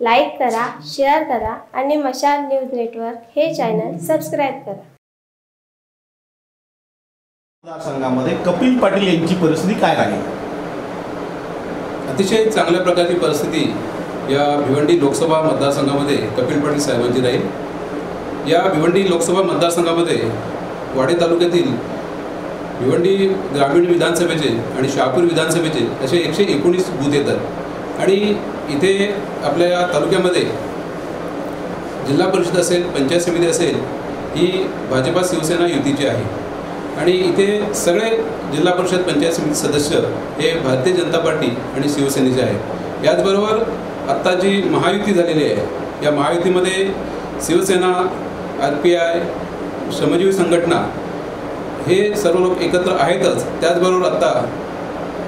Like करा share करा आणि मशाल न्यूज नेटवर्क हे चॅनल सबस्क्राईब करा. मतदारसंघामध्ये कपिल पाटील यांची परिस्थिती काय राहील अतिशय चांगल्या प्रकारची परिस्थिती या भिवंडी लोकसभा मतदारसंघामध्ये कपिल पाटील साहेबांची राहील. या भिवंडी लोकसभा मतदारसंघामध्ये वाडे तालुक्यातील भिवंडी ग्रामीण विधानसभेचे आणि शहापूर विधानसभेचे असे एकशे एकोणीस बूथ येतात. आणि इथे आपल्या या तालुक्यामध्ये जिल्हा परिषद असेल पंचायत समिती असेल ही भाजपा शिवसेना युतीची आहे. आणि इथे सगळे जिल्हा परिषद पंचायत समिती सदस्य हे भारतीय जनता पार्टी आणि शिवसेनेचे आहेत. याचबरोबर आत्ता जी महायुती झालेली आहे या महायुतीमध्ये Shiv Sena R P I Shramjeevi Sanghatana हे सर्व लोक एकत्र आहेतच. त्याचबरोबर आत्ता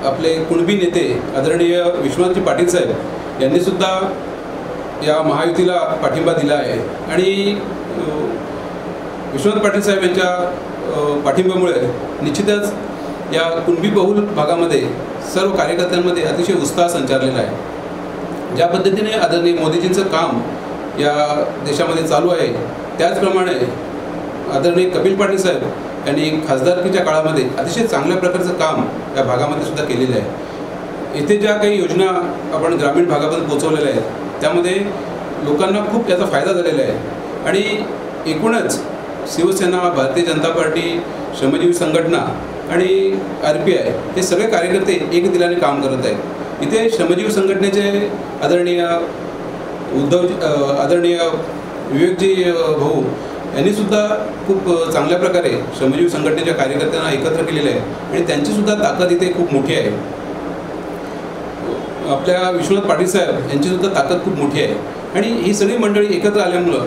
आपले कुणबी नेते आदरणीय विश्वनाथजी पाटील साहेब यांनीसुद्धा या महायुतीला पाठिंबा दिला आहे. आणि विश्वनाथ पाटील साहेब यांच्या पाठिंब्यामुळे निश्चितच या कुणबी बहुल भागामध्ये सर्व कार्यकर्त्यांमध्ये अतिशय उत्साह संचारलेला आहे. ज्या पद्धतीने आदरणीय मोदीजींचं काम या देशामध्ये चालू आहे त्याचप्रमाणे आदरणीय कपिल पाटील साहेब यांनी खासदारकीच्या काळामध्ये अतिशय चांगल्या प्रकारचं काम या भागामध्ये सुद्धा केलेलं आहे. इथे ज्या काही योजना आपण ग्रामीण भागापर्यंत पोचवलेल्या आहेत त्यामध्ये लोकांना खूप त्याचा फायदा झालेला आहे. आणि एकूणच शिवसेना भारतीय जनता पार्टी श्रमजीवी संघटना आणि आर पी आय हे सगळे कार्यकर्ते एक दिलाने काम करत आहेत. इथे श्रमजीवी संघटनेचे आदरणीय उद्धव आदरणीय विवेकजी भाऊ यांनीसुद्धा खूप चांगल्या प्रकारे श्रमजीवी संघटनेच्या कार्यकर्त्यांना एकत्र केलेलं आहे. आणि त्यांचीसुद्धा ताकद इथे खूप मोठी आहे. आपल्या विश्वनाथ पाटील साहेब यांची सुद्धा ताकद खूप मोठी आहे. आणि ही सगळी मंडळी एकत्र आल्यामुळं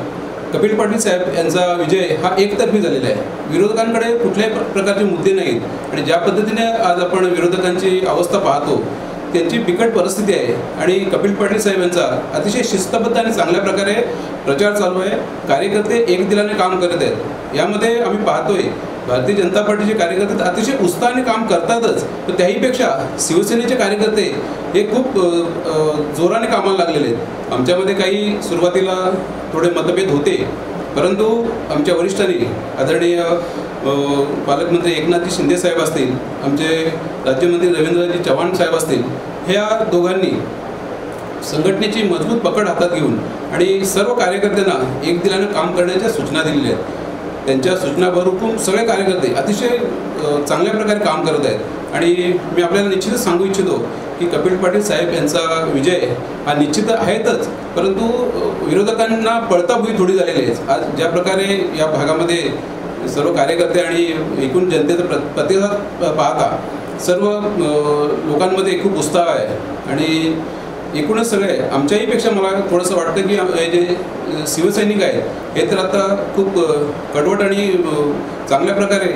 कपिल पाटील साहेब यांचा विजय हा एकतर्फी झालेला आहे. विरोधकांकडे कुठल्याही प्रकारचे मुद्दे नाहीत. आणि ज्या पद्धतीने आज आपण विरोधकांची अवस्था पाहतो त्यांची बिकट परिस्थिती आहे. आणि कपिल पाटील साहेब यांचा अतिशय शिस्तबद्ध आणि चांगल्या प्रकारे प्रचार चालू आहे. कार्यकर्ते एक दिलाने काम करत आहेत. यामध्ये आम्ही पाहतोय भारतीय जनता पार्टीचे कार्यकर्ते अतिशय उत्साहाने काम करतातच. पण त्याहीपेक्षा शिवसेनेचे कार्यकर्ते हे खूप जोराने कामाला लागलेले आहेत. आमच्यामध्ये काही सुरुवातीला थोडे मतभेद होते. परंतु आमच्या वरिष्ठांनी आदरणीय पालकमंत्री एकनाथजी शिंदे साहेब असतील आमचे राज्यमंत्री रवींद्रजी चव्हाण साहेब असतील ह्या दोघांनी संघटनेची मजबूत पकड हातात घेऊन आणि सर्व कार्यकर्त्यांना एक दिलानं काम करण्याच्या सूचना दिलेल्या आहेत. त्यांच्या सूचनाभरून सगळे कार्यकर्ते अतिशय चांगल्या प्रकारे काम करत आहेत. आणि मी आपल्याला निश्चितच सांगू इच्छितो की कपिल पाटील साहेब यांचा विजय हा निश्चित आहेतच परंतु विरोधकांना पळता भुई थोडी झालेली आहे. आज ज्या प्रकारे या भागामध्ये सर्व कार्यकर्ते आणि एकूण जनतेचा प्र प्रतिसाद पाहता सर्व लोकांमध्ये खूप उत्साह आहे. आणि एकूणच सगळे आमच्याहीपेक्षा मला थोडंसं वाटतं की हे जे शिवसैनिक आहेत हे तर आता खूप कडवट आणि चांगल्या प्रकारे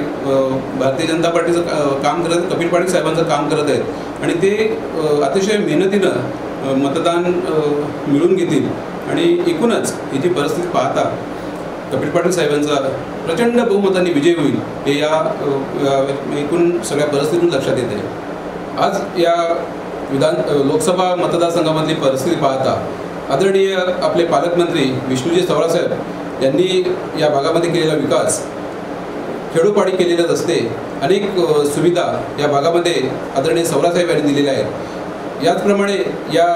भारतीय जनता पार्टीचं काम करत कपिल पाटील साहेबांचं काम करत आहेत. आणि ते अतिशय मेहनतीनं मतदान मिळून घेतील. आणि एकूणच ही जी परिस्थिती पाहता कपिल पाटील साहेबांचा प्रचंड बहुमताने विजय होईल हे या एकूण सगळ्या परिस्थितीतून लक्षात येते. आज या विधान लोकसभा मतदारसंघामधली परिस्थिती पाहता आदरणीय आपले पालकमंत्री विष्णूजी चौरासाहेब यांनी या भागामध्ये केलेला विकास खेडोपाडी केलेले रस्ते अनेक सुविधा या भागामध्ये आदरणीय सौरासाहेब यांनी दिलेल्या आहेत. याचप्रमाणे या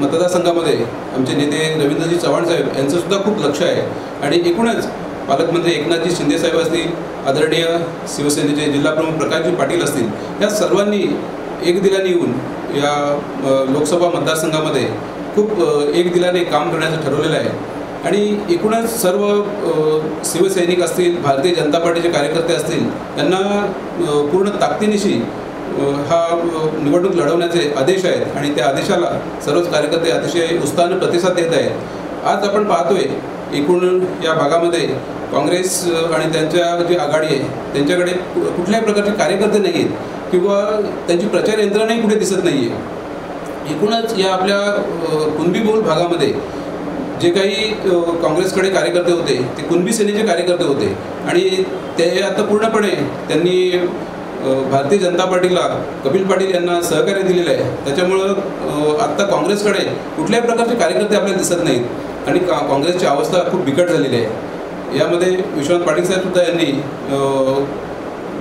मतदारसंघामध्ये आमचे नेते रवींद्रजी चव्हाण साहेब यांचंसुद्धा खूप लक्ष आहे आणि एकूणच पालकमंत्री एकनाथजी शिंदेसाहेब असतील आदरणीय शिवसेनेचे जिल्हाप्रमुख प्रकाशजी पाटील असतील या सर्वांनी एक दिलाने येऊन या लोकसभा मतदारसंघामध्ये खूप एक दिलाने काम करण्याचं ठरवलेलं आहे. आणि एकूणच सर्व शिवसैनिक असतील भारतीय जनता पार्टीचे कार्यकर्ते असतील त्यांना पूर्ण ताकदीनिशी हा निवडणूक लढवण्याचे आदेश आहेत. आणि त्या आदेशाला सर्वच कार्यकर्ते अतिशय उत्साहाने प्रतिसाद देत आहेत. आज आपण पाहतोय एकूण या भागामध्ये काँग्रेस आणि त्यांच्या जी आघाडी आहे त्यांच्याकडे कुठल्याही प्रकारचे कार्यकर्ते नाही आहेत किंवा त्यांची प्रचार यंत्रणाही कुठे दिसत नाही आहे एकूणच या आपल्या अ, कुणबी भागामध्ये जे काही काँग्रेसकडे कार्यकर्ते होते ते कुणबी सेनेचे कार्यकर्ते होते आणि ते आता पूर्णपणे त्यांनी भारतीय जनता पार्टीला कपिल पाटील यांना सहकार्य दिलेलं आहे. त्याच्यामुळं आत्ता काँग्रेसकडे कुठल्याही प्रकारचे कार्यकर्ते आपल्याला दिसत नाहीत आणि का काँग्रेसची अवस्था खूप बिकट झालेली आहे. यामध्ये विश्वनाथ पाटील साहेबसुद्धा यांनी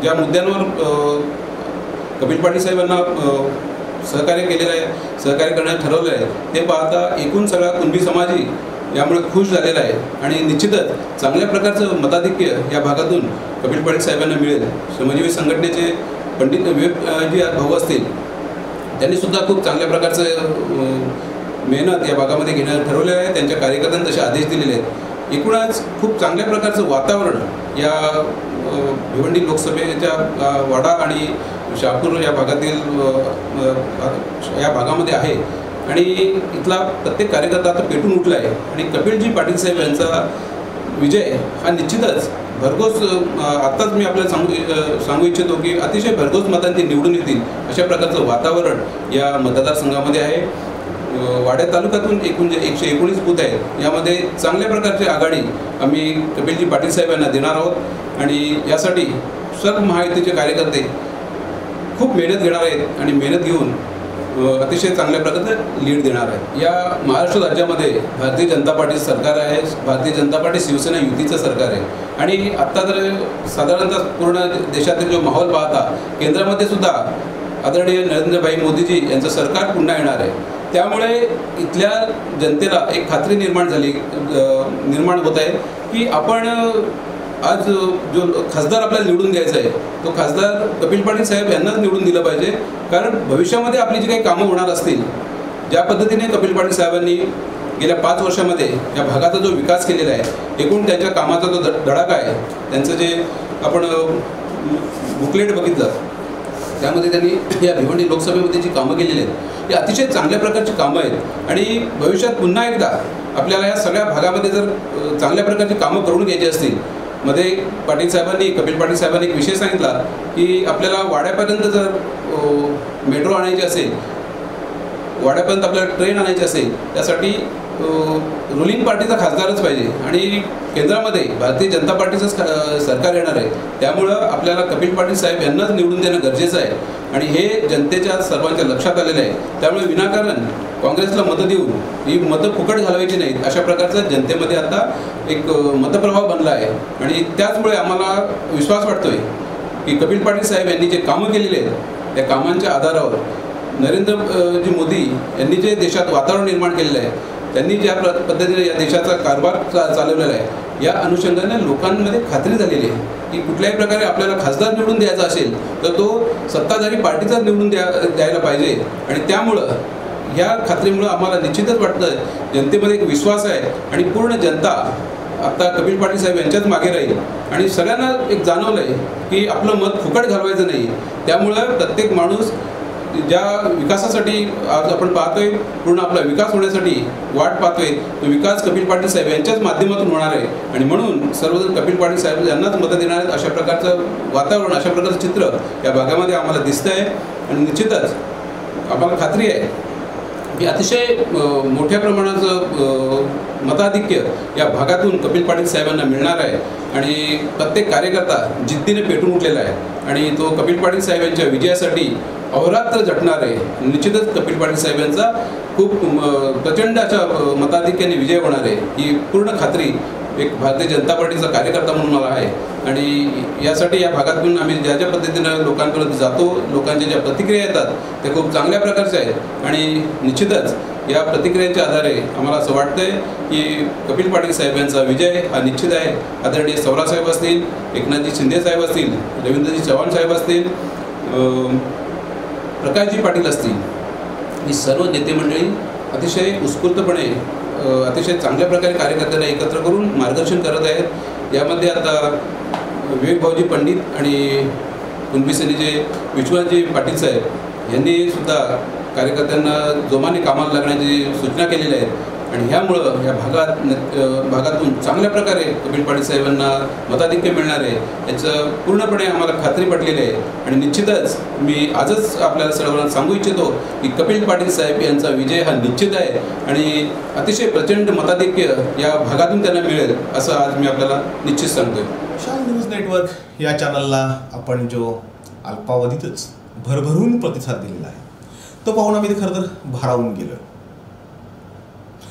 ज्या मुद्द्यांवर कपिल पाटील साहेबांना सहकार्य केलेलं आहे सहकार्य करण्यात ठरवलं आहे. ते पाहता एकूण सगळा कुणबी समाजही यामुळे खुश झालेला आहे. आणि निश्चितच चांगल्या प्रकारचं मताधिक्य या भागातून कपिल पाटील साहेबांना मिळेल. श्रमजीवी संघटनेचे पंडित विवेक अ, जी भाऊ असतील त्यांनी सुद्धा खूप चांगल्या प्रकारचं मेहनत या भागामध्ये घेणं ठरवले आहे. त्यांच्या कार्यकर्त्यांनी तसे आदेश दिलेले आहेत. एकूणच खूप चांगल्या प्रकारचं वातावरण या भिवंडी लोकसभेच्या वाडा आणि शहापूर या भागातील या भागामध्ये आहे. आणि इथला प्रत्येक कार्यकर्ता आता पेटून उठला आहे आणि कपिलजी पाटील साहेब यांचा विजय हा निश्चितच भरघोस आत्ताच मी आपल्याला सांगू सांगू इच्छितो की अतिशय भरघोस मतांनी ते निवडून येतील अशा प्रकारचं वातावरण या मतदारसंघामध्ये आहे. वाड्या तालुक्यातून एकूण जे एकशे एकोणीस बूथ आहेत यामध्ये चांगल्या प्रकारची आघाडी आम्ही कपिलजी पाटील साहेब यांना देणार आहोत. आणि यासाठी सर्व महायुतीचे कार्यकर्ते खूप मेहनत घेणार आहेत आणि मेहनत घेऊन अतिशय चांगल्या प्रकारे लीड देणार आहे या महाराष्ट्र राज्यामध्ये भारतीय जनता पार्टीचं सरकार आहे भारतीय जनता पार्टी शिवसेना युतीचं सरकार आहे. आणि आत्ता जर साधारणतः पूर्ण देशातील जो माहोल पाहता केंद्रामध्ये सुद्धा आदरणीय नरेंद्रभाई मोदीजी यांचं सरकार पुन्हा येणार आहे. त्यामुळे इथल्या जनतेला एक खात्री निर्माण झाली निर्माण होत आहे की आपण आज जो खासदार आपल्याला निवडून द्यायचा आहे तो खासदार कपिल पाटील साहेब यांनाच निवडून दिलं पाहिजे. कारण भविष्यामध्ये आपली जी काही कामं होणार असतील ज्या पद्धतीने कपिल पाटील साहेबांनी गेल्या पाच वर्षामध्ये या भागाचा जो विकास केलेला आहे एकूण त्यांच्या कामाचा जो धडाका आहे त्यांचं जे आपण बुकलेट बघितलं त्यामध्ये त्यांनी या भिवंडी लोकसभेमध्ये जी कामं केलेली आहेत ही अतिशय चांगल्या प्रकारची कामं आहेत. आणि भविष्यात पुन्हा एकदा आपल्याला या सगळ्या भागामध्ये जर चांगल्या प्रकारची कामं करून घ्यायची असतील मध्ये पाटील साहेबांनी कपिल पाटील साहेबांनी एक विषय सांगितला की आपल्याला वाड्यापर्यंत जर मेट्रो आणायची असेल वाड्यापर्यंत आपल्याला ट्रेन आणायची असेल त्यासाठी रुलिंग पार्टीचा खासदारच पाहिजे. आणि केंद्रामध्ये भारतीय जनता पार्टीचंच सरकार येणार आहे. त्यामुळं आपल्याला कपिल पाटील साहेब यांनाच निवडून देणं गरजेचं आहे. आणि हे जनतेच्या सर्वांच्या लक्षात आलेलं आहे. त्यामुळे विनाकारण काँग्रेसला मतं देऊन ही मतं फुकट घालवायची नाहीत अशा प्रकारचा जनतेमध्ये आता एक मतप्रभाव बनला आहे. आणि त्याचमुळे आम्हाला विश्वास वाटतोय की कपिल पाटील साहेब यांनी जे कामं केलेली आहेत त्या कामांच्या आधारावर नरेंद्र जी मोदी यांनी जे देशात वातावरण निर्माण केलेलं आहे त्यांनी ज्या प्र पद्धतीने या देशाचा कारभार चा चालवलेला आहे या अनुषंगाने लोकांमध्ये खात्री झालेली आहे की कुठल्याही प्रकारे आपल्याला खासदार निवडून द्यायचा असेल तर तो सत्ताधारी पार्टीचाच निवडून द्या द्यायला पाहिजे. आणि त्यामुळं ह्या खात्रीमुळं आम्हाला निश्चितच वाटतं जनतेमध्ये एक विश्वास आहे आणि पूर्ण जनता आता कपिल पाटील साहेब यांच्याच मागे राहील. आणि सगळ्यांना एक जाणवलं आहे की आपलं मत फुकट घालवायचं नाही. त्यामुळं प्रत्येक माणूस ज्या विकासासाठी आज आपण पाहतोय पूर्ण आपला विकास होण्यासाठी वाट पाहतोय तो विकास कपिल पाटील साहेब यांच्याच माध्यमातून होणार आहे. आणि म्हणून सर्वजण कपिल पाटील साहेब यांनाच मतं देणार आहेत अशा प्रकारचं वातावरण अशा प्रकारचं चित्र या भागामध्ये आम्हाला दिसतं आहे आणि निश्चितच आम्हाला खात्री आहे की अतिशय मोठ्या प्रमाणाचं मताधिक्य या भागातून कपिल पाटील साहेबांना मिळणार आहे. आणि प्रत्येक कार्यकर्ता जिद्दीने पेटून उठलेला आहे. आणि तो कपिल पाटील साहेब यांच्या विजयासाठी अहोरात्र झटणार आहे. निश्चितच कपिल पाटील साहेबांचा खूप प्रचंड अशा मताधिक्याने विजय होणार आहे. ही पूर्ण खात्री एक भारतीय जनता पार्टीचा कार्यकर्ता म्हणून मला आहे. आणि यासाठी या भागातून आम्ही ज्या ज्या पद्धतीनं लोकांपर्यंत जातो लोकांच्या ज्या प्रतिक्रिया येतात त्या खूप चांगल्या प्रकारच्या आहेत. आणि निश्चितच या प्रतिक्रियांच्या आधारे आम्हाला असं वाटतंय की कपिल पाटील साहेब यांचा विजय हा निश्चित आहे. आदरणीय साहेब असतील एकनाथजी शिंदे साहेब असतील रवींद्रजी चव्हाण साहेब असतील प्रकाशजी पाटील असतील. ही सर्व नेते मंडळी अतिशय उत्स्फूर्तपणे अतिशय चांगल्या प्रकारे कार्यकर्त्यांना एकत्र करून मार्गदर्शन करत आहेत. यामध्ये आता विवेक भाऊजी पंडित आणि कुणबी सेनेचे विश्वनाथजी पाटील साहेब यांनी सुद्धा कार्यकर्त्यांना जोमाने कामाला लागण्याची सूचना केलेल्या आहेत आणि ह्यामुळं या भागात भागातून चांगल्या प्रकारे कपिल पाटील साहेबांना मताधिक्य मिळणार आहे याचं पूर्णपणे आम्हाला खात्री पटलेली आहे. आणि निश्चितच मी आजच आपल्याला सर्वांना सांगू इच्छितो की कपिल पाटील साहेब यांचा विजय हा निश्चित आहे आणि अतिशय प्रचंड मताधिक्य या भागातून त्यांना मिळेल असं आज मी आपल्याला निश्चित सांगतोय. शाल न्यूज नेटवर्क या चॅनलला आपण जो अल्पावधीतच भरभरून प्रतिसाद दिलेला आहे तो पाहून आम्ही ते खरं तर भारावून गेलो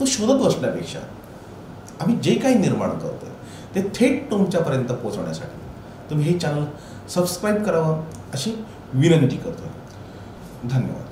तो शोधत बसण्यापेक्षा आम्ही जे काही निर्माण करतो ते थेट तुमच्यापर्यंत पोहोचवण्यासाठी. तुम्ही हे चॅनल सबस्क्राईब करावं अशी विनंती करतो धन्यवाद.